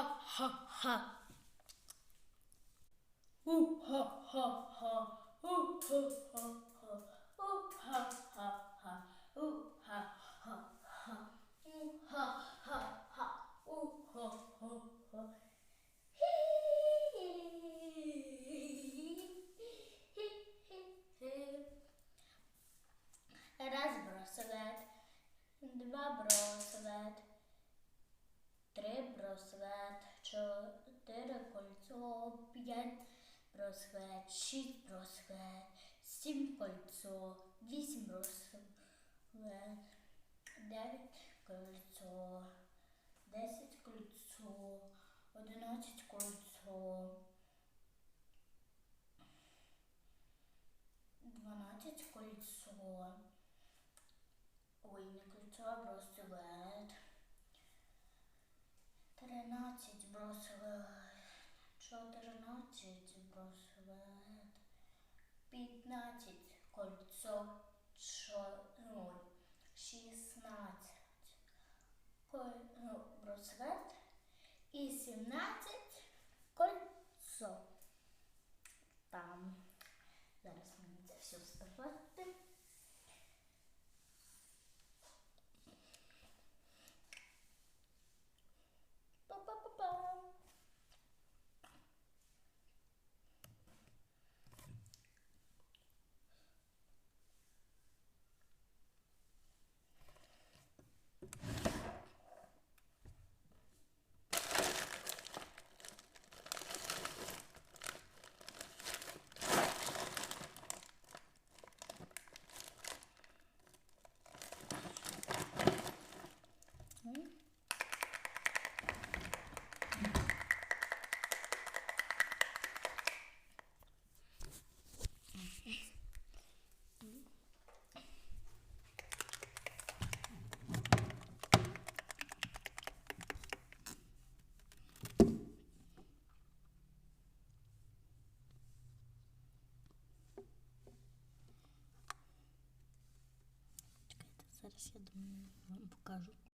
ha ha ha. Ooh ha ha ha. Ooh ha ha ha. Ooh ha ha ha. Ooh ha ha ha. Ooh ha ha ha. Ooh ha ha ha. Raz brosovat, dva brosovat, три браслет, чотири кольцо, п'ять браслет, шість браслет, сім кольцо, вісім браслет, дев'ять кольцо, десять кольцо, одинадцять кольцо. Дванадцять кольцо. Ой, не кольцо, а браслет. Тринадцять браслет. Чотирнадцять браслет. П'ятнадцять кольцо. Ой, шістнадцять ну, браслет. І сімнадцять кольцо. Там. Зараз мені це все вставати. Зараз я думаю, вам покажу.